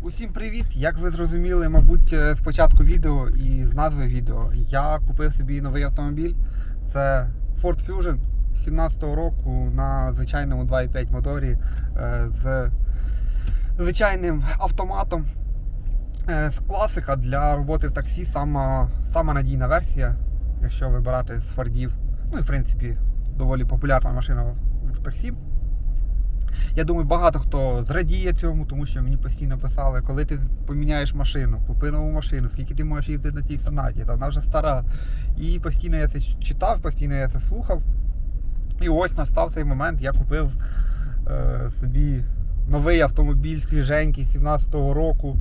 Усім привіт! Як ви зрозуміли, мабуть, е, з початку відео і з назви відео, я купив собі новий автомобіль. Це Ford Fusion 17-го року на звичайному 2.5 моторі е, з звичайним автоматом. Е, З класика для роботи в таксі сама, сама надійна версія, якщо вибирати з Фордів. Ну і в принципі доволі популярна машина в- в таксі. Я думаю, багато хто зрадіє цьому, тому що мені постійно писали, коли ти поміняєш машину, купи нову машину, скільки ти можеш їздити на тій сонаті, та вона вже стара. І постійно я це читав, постійно я це слухав. І ось настав цей момент, я купив е, собі новий автомобіль свіженький 17-го року.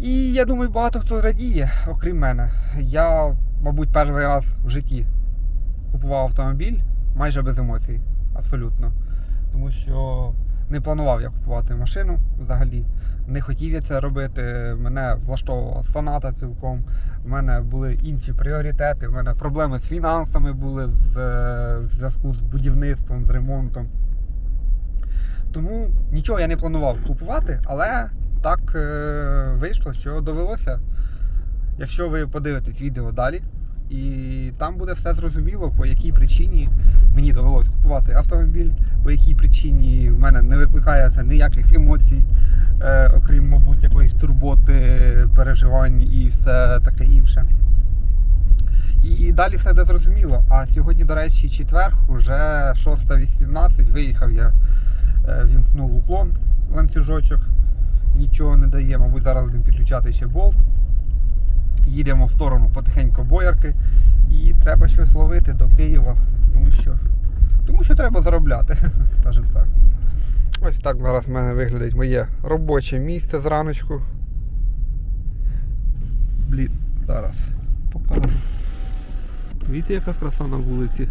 І я думаю, багато хто зрадіє, окрім мене. Я, мабуть, перший раз в житті купував автомобіль майже без емоцій. Абсолютно. Тому що не планував я купувати машину взагалі. Не хотів я це робити. Мене влаштовувала соната цілком. У мене були інші пріоритети. У мене проблеми з фінансами були з, е, зв'язку з будівництвом, з ремонтом. Тому нічого я не планував купувати, але так е, вийшло, що довелося. Якщо ви подивитесь відео далі, і там буде все зрозуміло, по якій причині мені довелося купувати автомобіль, по якій причині в мене не викликає це ніяких емоцій, е, окрім, мабуть, якоїсь турботи, переживань і все таке інше. І далі все буде зрозуміло. А сьогодні, до речі, четвер, уже 6.18, виїхав я, е, вімкнув уклон ланцюжочок, нічого не дає, мабуть, зараз будемо підключати ще болт. Їдемо в сторону потихеньку боярки і треба щось ловити до Києва, тому що, тому що треба заробляти, скажімо так. Ось так зараз в мене виглядить моє робоче місце зраночку. Блін, зараз покажу. Дивіться, яка краса на вулиці.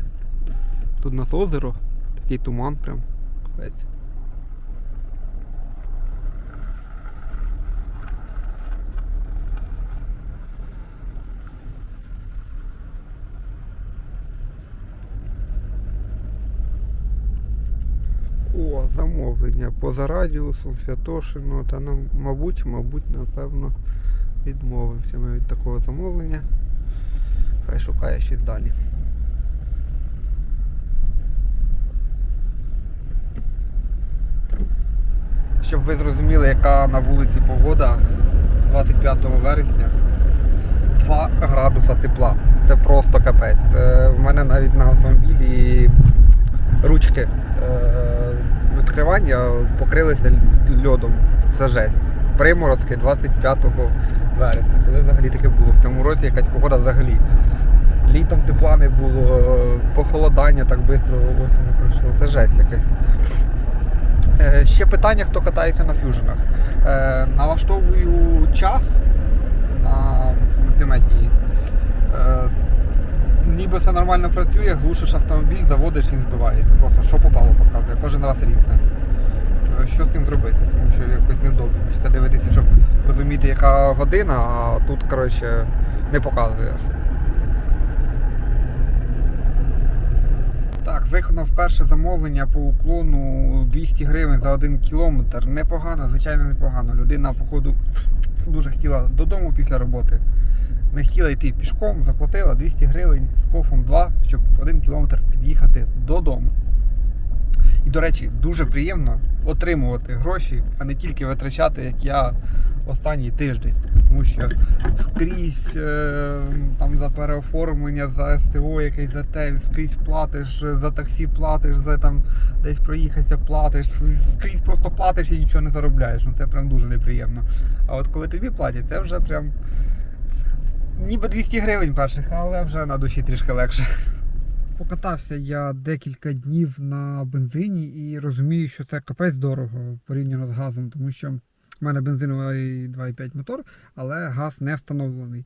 Тут у нас озеро, такий туман прям. Капець. О, замовлення поза радіусом, Святошино, та нам, мабуть, мабуть, напевно, відмовився ми від такого замовлення. Хай шукає щось далі. Щоб ви зрозуміли, яка на вулиці погода 25 вересня. 2 градуса тепла. Це просто капець. Це в мене навіть на автомобілі ручки е, відкривання покрилися льодом. Це жесть. Приморозки 25 вересня. Коли взагалі таке було? В цьому році якась погода взагалі. Літом тепла не було, е, похолодання так швидко осінь пройшло. Це жесть якась. Е, Ще питання, хто катається на фюженах. Е, Налаштовую час на мультимедії. Ніби все нормально працює, глушиш автомобіль, заводиш і збивається. Просто що попало показує, кожен раз різне. Е, Що з цим зробити? Тому що якось невдобно. Хочеться дивитися, щоб розуміти, яка година, а тут, коротше, не показує. Так, виконав перше замовлення по уклону 200 гривень за один кілометр. Непогано, звичайно, непогано. Людина, походу, дуже хотіла додому після роботи. Не хотіла йти пішком, заплатила 200 гривень з кофом 2, щоб один кілометр під'їхати додому. І, до речі, дуже приємно отримувати гроші, а не тільки витрачати, як я останній тиждень. Тому що скрізь е, там за переоформлення, за СТО якесь за те, скрізь платиш, за таксі платиш, за там десь проїхатися платиш, скрізь просто платиш і нічого не заробляєш. Ну це прям дуже неприємно. А от коли тобі платять, це вже прям ніби 200 гривень перших, але вже на душі трішки легше. Покатався я декілька днів на бензині і розумію, що це капець дорого порівняно з газом, тому що в мене бензиновий 2,5 мотор, але газ не встановлений.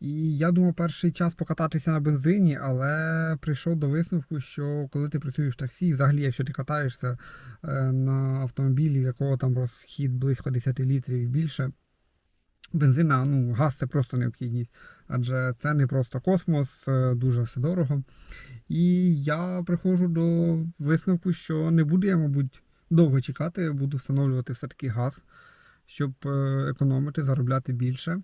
І я думав перший час покататися на бензині, але прийшов до висновку, що коли ти працюєш в таксі, взагалі, якщо ти катаєшся е, на автомобілі, в якого там розхід близько 10 літрів і більше, бензина, ну, газ це просто необхідність. Адже це не просто космос, е, дуже все дорого. І я приходжу до висновку, що не буду я, мабуть, довго чекати, буду встановлювати все-таки газ, щоб е, економити, заробляти більше.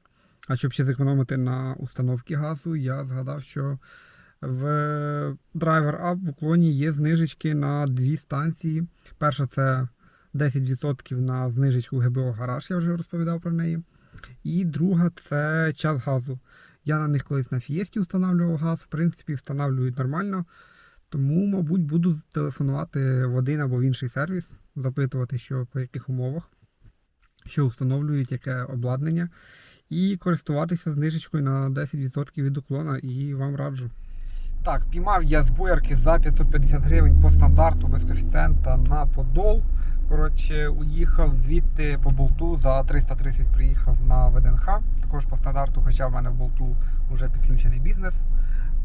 А щоб ще зекономити на установці газу, я згадав, що в Driver Up в уклоні є знижечки на дві станції. Перша це 10% на знижечку ГБО Гараж, я вже розповідав про неї. І друга це час газу. Я на них колись на фієсті встановлював газ, в принципі, встановлюють нормально. Тому, мабуть, буду телефонувати в один або в інший сервіс, запитувати, що по яких умовах, що встановлюють, яке обладнання, і користуватися знижечкою на 10% від уклона, і вам раджу. Так, піймав я з боярки за 550 гривень по стандарту без коефіцієнта на Подол. Коротше, уїхав звідти по болту за 330 приїхав на ВДНХ. Також по стандарту, хоча в мене в болту вже підключений бізнес.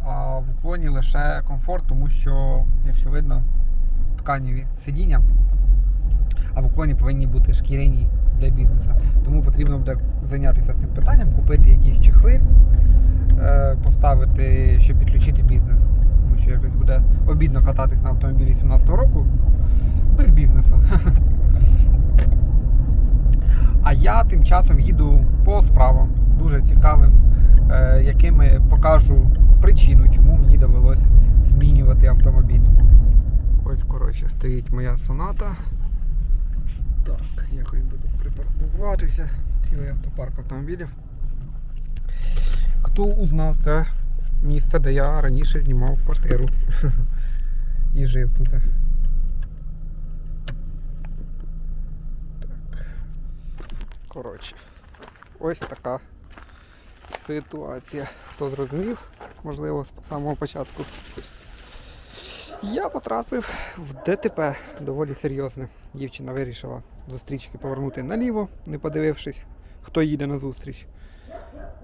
А в уклоні лише комфорт, тому що, якщо видно, тканеві сидіння, а в уклоні повинні бути шкіряні для бізнесу. Тому потрібно буде зайнятися цим питанням, купити якісь чехли, е, поставити, щоб підключити бізнес. Тому що якось буде обідно кататись на автомобілі 17-го року без бізнесу. А я тим часом їду по справам, дуже цікавим, е, якими покажу причину, чому мені довелось змінювати автомобіль. Ось, коротше, стоїть моя соната. Так, якось буду припаркуватися. Цілий автопарк автомобілів. Хто узнав, це місце, де я раніше знімав квартиру і жив тут. Так. Коротше, ось така ситуація. Хто зрозумів, можливо, з самого початку. Я потрапив в ДТП доволі серйозне. Дівчина вирішила до стрічки повернути наліво, не подивившись, хто їде на зустріч.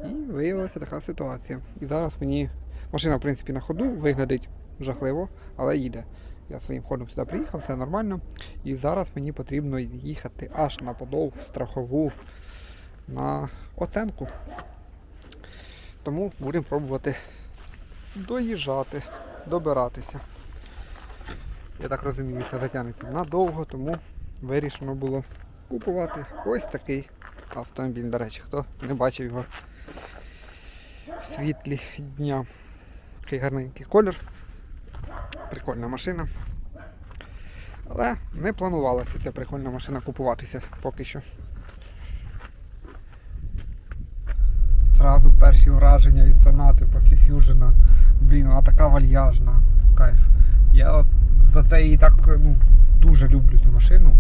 І виявилася така ситуація. І зараз мені машина, в принципі, на ходу виглядить жахливо, але їде. Я своїм ходом сюди приїхав, все нормально. І зараз мені потрібно їхати аж на подол страхову на оценку. Тому будемо пробувати доїжджати, добиратися. Я так розумію, що затягнеться надовго, тому вирішено було купувати ось такий автомобіль. До речі, хто не бачив його в світлі дня. Такий гарненький колір. Прикольна машина. Але не планувалася ця прикольна машина купуватися поки що. Зразу перші враження від сонати після фюжена. Блін, вона така вальяжна. Кайф. Я от за це її так ну, дуже люблю цю машину.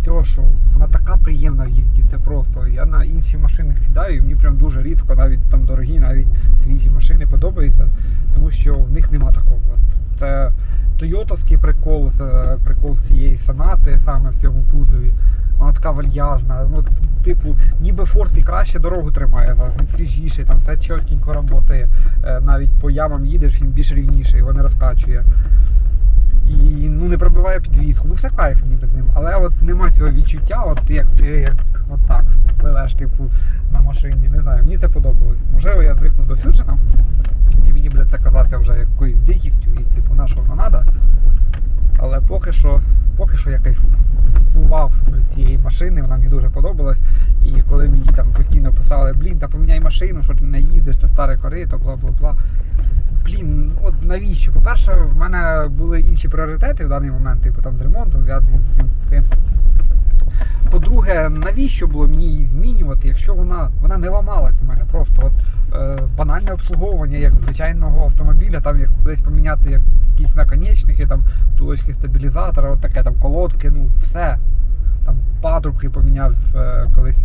З цього, що вона така приємна в їзді, це просто. Я на інші машини сідаю, і мені прям дуже рідко, навіть там дорогі, навіть свіжі машини подобаються, тому що в них нема такого. Це тойотовський прикол, це прикол цієї сонати саме в цьому кузові. Вона така вальяжна. Ну, типу, ніби Форд і краще дорогу тримає, він свіжіший, там все чітенько працює. Е, Навіть по ямам їдеш, він більш рівніший, його не розкачує. І ну не пробиває підвіску. Ну все кайф ніби з ним. Але от нема цього відчуття, от як ти як от так типу, на машині. Не знаю, мені це подобалось. Можливо, я звикну до фюжена, і мені буде це казатися вже якоюсь дикістю, і типу, на воно треба. Але поки що, поки що я кайфував з цієї машини, вона мені дуже подобалась. І коли мені там постійно писали, блін, та поміняй машину, що ти не їздиш, це старе корито, бла бла бла. Блін, от навіщо? По-перше, в мене були інші пріоритети в даний момент, типу там з ремонтом, з цим тим. По-друге, навіщо було мені її змінювати, якщо вона вона не ламалась у мене просто от, е, банальне обслуговування як звичайного автомобіля, там як десь поміняти якісь наконечники, там втулочки стабілізатора, от таке там колодки, ну все. Там патрубки поміняв е, колись.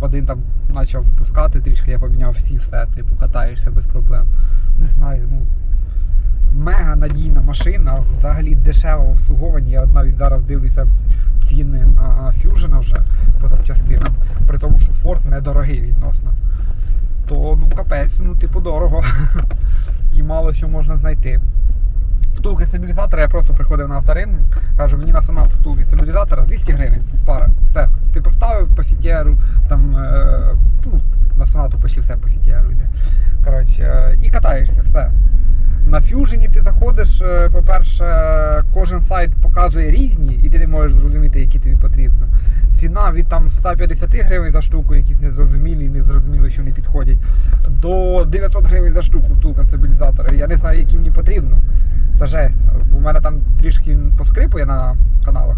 Один там почав впускати трішки, я поміняв всі все, типу катаєшся без проблем. Не знаю, ну мега надійна машина, взагалі дешеве обслуговування. Я навіть зараз дивлюся ціни на Fusion вже по запчастинам, при тому, що Ford недорогий відносно. То ну капець, ну типу дорого. І мало що можна знайти. Втулки стабілізатора, я просто приходив на авторин, кажу, мені на сонат втулки стабілізатора 200 гривень. Пара. Все. Ти поставив по сітєру, там е, ну, на сонату почти все по сітєру йде. Коротше, і катаєшся, все. На фюжені ти заходиш, е, по-перше, кожен сайт показує різні, і ти не можеш зрозуміти, які тобі потрібно. Ціна від там 150 гривень за штуку, якісь незрозумілі, незрозуміло, що не підходять, до 900 гривень за штуку втулка стабілізатора. Я не знаю, які мені потрібно. Це жесть. У мене там трішки поскрипує на каналах.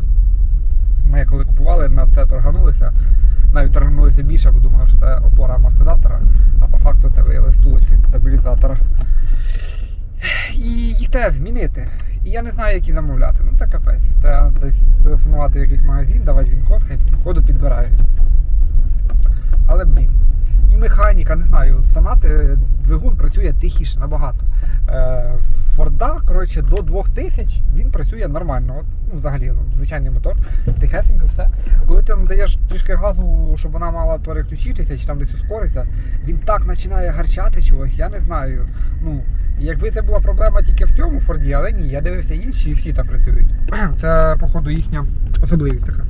Ми коли купували, на це торганулися. Навіть торганулися більше, бо думали, що це опора амортизатора, а по факту це виявилось втулочки стабілізатора. І їх треба змінити. І я не знаю, які замовляти. Ну це капець. Треба десь телефонувати в якийсь магазин, давати він код, хай коду підбирають. Але блін. І механіка, не знаю, сонати двигун працює тихіше набагато. Е, Форда, коротше, до 2000 він працює нормально. От, ну, взагалі, ну, звичайний мотор, тихесенько, все. Коли ти надаєш трішки газу, щоб вона мала переключитися чи там десь ускоритися, він так починає гарчати чогось, я не знаю. Ну, якби це була проблема тільки в цьому Форді, але ні, я дивився інші і всі так працюють. Це, походу, їхня особливість така.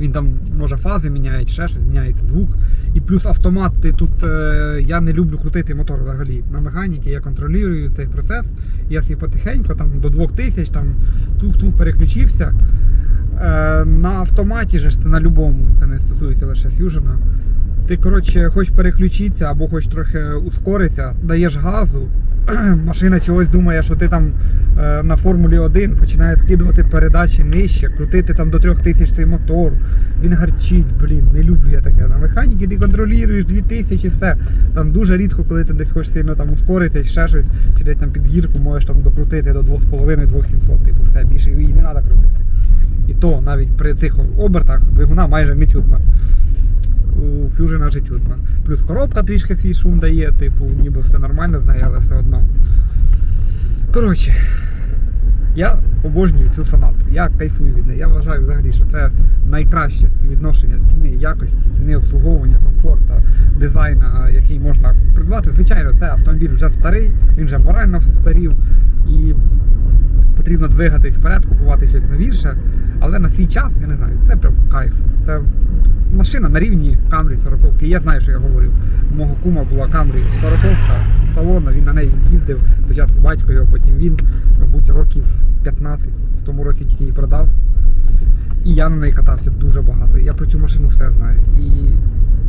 Він там може фази міняє, ще щось, міняється звук. І плюс автомат, ти тут е, я не люблю крутити мотор взагалі. На механіки я контролюю цей процес. Я собі потихеньку там до 2000 там туф-туф переключився. Е, на автоматі же ж це на любому, це не стосується лише фюжена. Ти, коротше, хочеш переключитися або хочеш трохи ускоритися, даєш газу, машина чогось думає, що ти там е, на Формулі 1 починає скидувати передачі нижче, крутити там до 3000 цей мотор. Він гарчить, блін, не люблю я таке. На механіки ти контролюєш 2000 все. Там дуже рідко, коли ти десь хочеш сильно там ускоритися, ще щось, чи десь там під гірку можеш там докрутити до 2,5-2700, типу все, більше її не треба крутити. І то навіть при цих обертах двигуна майже не чутно у Fusion же чутно. Плюс коробка трішки свій шум дає, типу, ніби все нормально з нею, але все одно. Коротше, я обожнюю цю сонату. Я кайфую від неї. Я вважаю взагалі, що це найкраще співвідношення ціни, якості, ціни обслуговування, комфорту, дизайну, який можна придбати. Звичайно, це автомобіль вже старий, він вже морально старів і потрібно двигатись вперед, купувати щось новіше. Але на свій час, я не знаю, це прям кайф. Це машина на рівні Camry 40 Я знаю, що я говорю. У мого кума була Camry 40 з салону, він на неї їздив. Спочатку батько його, потім він, мабуть, років 15. В тому році тільки її продав. І я на неї катався дуже багато. Я про цю машину все знаю. І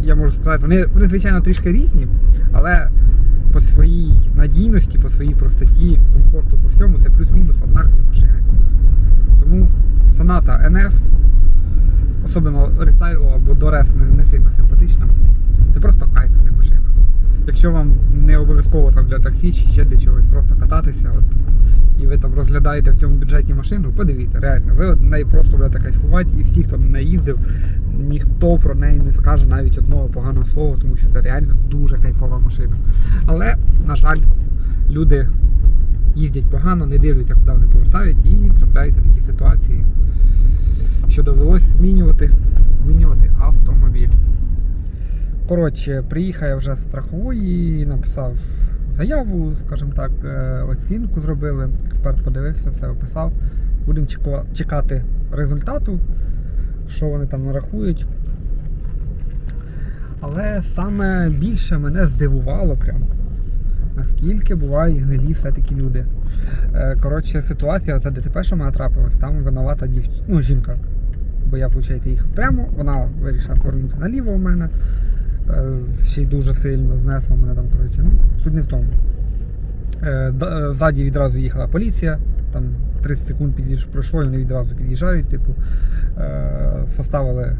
я можу сказати, вони, вони звичайно, трішки різні, але по своїй надійності, по своїй простоті, комфорту, по всьому, це плюс-мінус однакові машини. Тому Sonata NF, особливо рестайло або Дорес не, не сильно симпатична. Це просто кайф, не машина. Якщо вам не обов'язково там для таксі чи ще для чогось, просто кататися, от, і ви там розглядаєте в цьому бюджеті машину, подивіться, реально, ви от неї просто будете кайфувати, і всі, хто неї їздив, ніхто про неї не скаже навіть одного поганого слова, тому що це реально дуже кайфова машина. Але, на жаль, люди їздять погано, не дивляться, куди вони повертають, і трапляються такі ситуації, що довелося змінювати, змінювати автомобіль. Коротше, приїхав я вже з страхової, написав заяву, скажімо так, е, оцінку зробили. Експерт подивився, все описав. Будемо чекати результату, що вони там нарахують. Але саме більше мене здивувало прямо. Наскільки бувають гнилі все-таки люди. Е, Коротше, ситуація, це ДТП, що мене трапилось, там винувата дів... ну, жінка. Бо я, виходить, їхав прямо, вона вирішила повернути наліво у мене. Е, Ще й дуже сильно знесла мене там, коротше. Ну, суть не в тому. Е, Ззаді відразу їхала поліція, там 30 секунд під'їж... пройшло, і вони відразу під'їжджають, типу, составили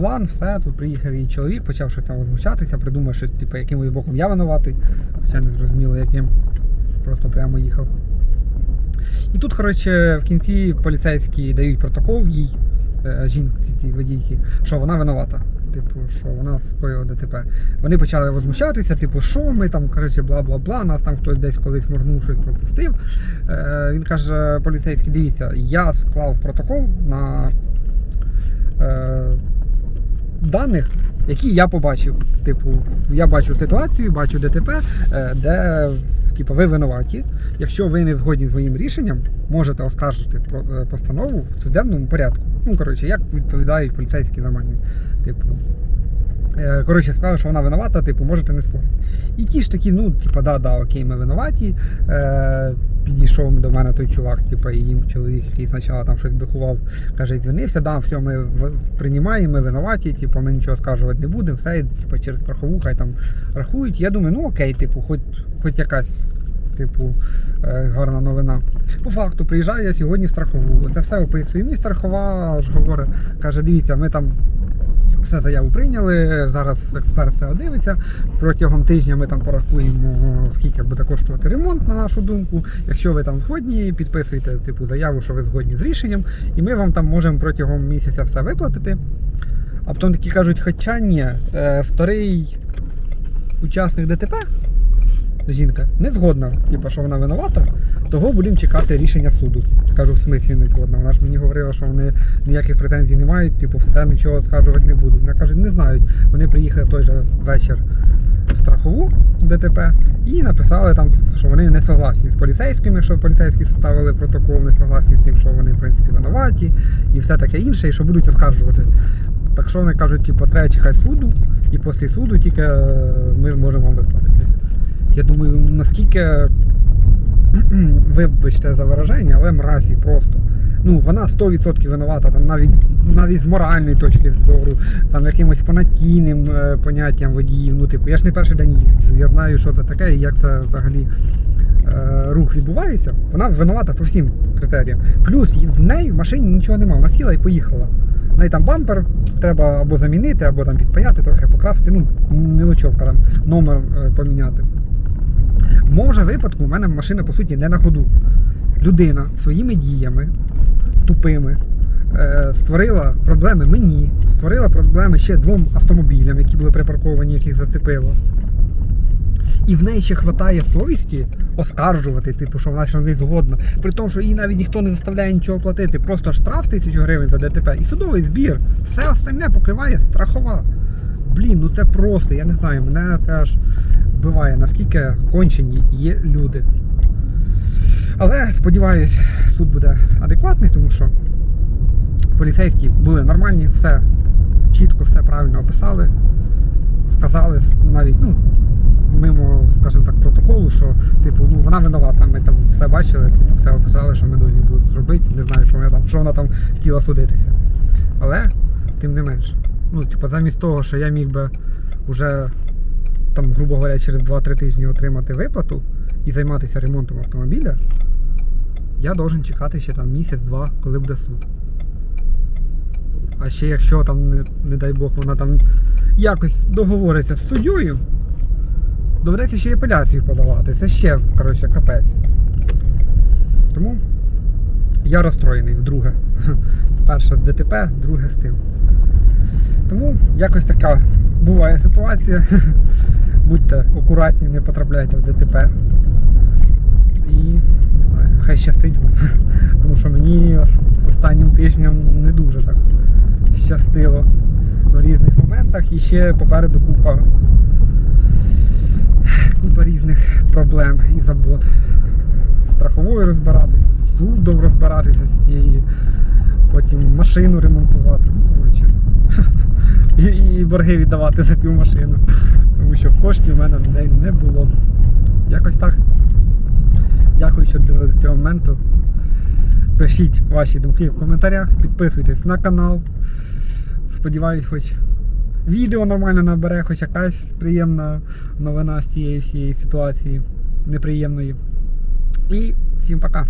план, все, тут приїхав її чоловік, почав щось там возмущатися, придумав, що типу, якимось боком я винуватий, хоча не зрозуміло яким. Просто прямо їхав. І тут, коротше, в кінці поліцейські дають протокол їй, е, жінці цій водійці, що вона винувата. Типу, що вона скоїла ДТП. Вони почали возмущатися, типу, що ми там, коротше, бла-бла-бла, нас там хтось десь колись моргнув, щось пропустив. Е, він каже, поліцейський, дивіться, я склав протокол на е, даних, які я побачив. Типу, я бачу ситуацію, бачу ДТП, е, де типу, ви винуваті. Якщо ви не згодні з моїм рішенням, можете оскаржити е, постанову в судебному порядку. Ну, коротше, як відповідають поліцейські нормальні. Типу, Коротше, сказали, що вона винувата, типу, можете не спорити. І ті ж такі, ну, типу, да, да, окей, ми винуваті. Е, підійшов до мене той чувак, типу, і їм чоловік, який спочатку там щось бихував, каже, звінився, да, все, ми приймаємо, ми винуваті, типу, ми нічого скаржувати не будемо, все, типу, через страхову хай там рахують. Я думаю, ну окей, типу, хоч, хоч якась. Типу, е, гарна новина. По факту, приїжджаю я сьогодні в страхову. Це все описую. І мені страхова ж говорить, каже, дивіться, ми там все заяву прийняли. Зараз експерт це дивиться. Протягом тижня ми там порахуємо, скільки буде коштувати ремонт, на нашу думку. Якщо ви там згодні, підписуйте типу заяву, що ви згодні з рішенням, і ми вам там можемо протягом місяця все виплатити. А потім такі кажуть, хоча ні, е, вторий учасник ДТП, жінка, не згодна, типу, що вона винувата, того будемо чекати рішення суду. Кажу, в смислі не згодна. Вона ж мені говорила, що вони ніяких претензій не мають, типу, все нічого скаржувати не будуть. Вона каже, не знають. Вони приїхали в той же вечір в страхову ДТП і написали там, що вони не согласні з поліцейськими, що поліцейські составили протокол, не согласні з тим, що вони в принципі винуваті, і все таке інше, і що будуть оскаржувати. Так що вони кажуть, типу, треба чекати суду, і після суду тільки е, ми зможемо виплатити. Я думаю, наскільки вибачте за вираження, але мразі просто. Ну, вона 100% винувата, там навіть навіть з моральної точки зору, там якимось понятійним е, поняттям водіїв. Ну, типу, я ж не перший день їжджу, я знаю, що це таке і як це взагалі е, рух відбувається. Вона винувата по всім критеріям. Плюс в неї в машині нічого немає. Вона сіла і поїхала. В неї там бампер треба або замінити, або там підпаяти, трохи покрасити. Ну, мілочовка там, номер е, поміняти. В випадку в мене машина по суті не на ходу. Людина своїми діями тупими е, створила проблеми мені, створила проблеми ще двом автомобілям, які були припарковані, яких зацепило. І в неї ще хватає совісті оскаржувати, типу, що вона ще не згодна. При тому, що їй навіть ніхто не заставляє нічого платити. Просто штраф тисячу гривень за ДТП і судовий збір. Все остальне покриває страхова. Блін, ну це просто, я не знаю, мене це аж вбиває, наскільки кончені є люди. Але сподіваюсь, суд буде адекватний, тому що поліцейські були нормальні, все чітко, все правильно описали. Сказали навіть, ну, мимо, скажімо так, протоколу, що типу, ну вона винувата. Ми там все бачили, все описали, що ми повинні були зробити. Не знаю, що вона там, що вона там хотіла судитися. Але, тим не менш, ну, типу, замість того, що я міг би вже там, грубо говоря, через 2-3 тижні отримати виплату і займатися ремонтом автомобіля, я должен чекати ще там місяць-два, коли буде суд. А ще якщо там, не, не дай Бог, вона там якось договориться з суддєю, доведеться ще й апеляцію подавати. Це ще, коротше, капець. Тому я розстроєний вдруге. Перше ДТП, друге з тим. Тому якось така буває ситуація. Будьте акуратні, не потрапляйте в ДТП. І хай щастить вам. Тому що мені останнім тижнем не дуже так щастило в різних моментах. І ще попереду купа, купа різних проблем і забот. Страховою розбиратися, судом розбиратися з цією, потім машину ремонтувати. Ну, коротше. І, і борги віддавати за цю машину. Тому що коштів в мене на неї не було. Якось так. Дякую, що дивилися цього моменту. Пишіть ваші думки в коментарях, підписуйтесь на канал. Сподіваюсь, хоч відео нормально набере, хоч якась приємна новина з цієї всієї ситуації неприємної. І всім пока.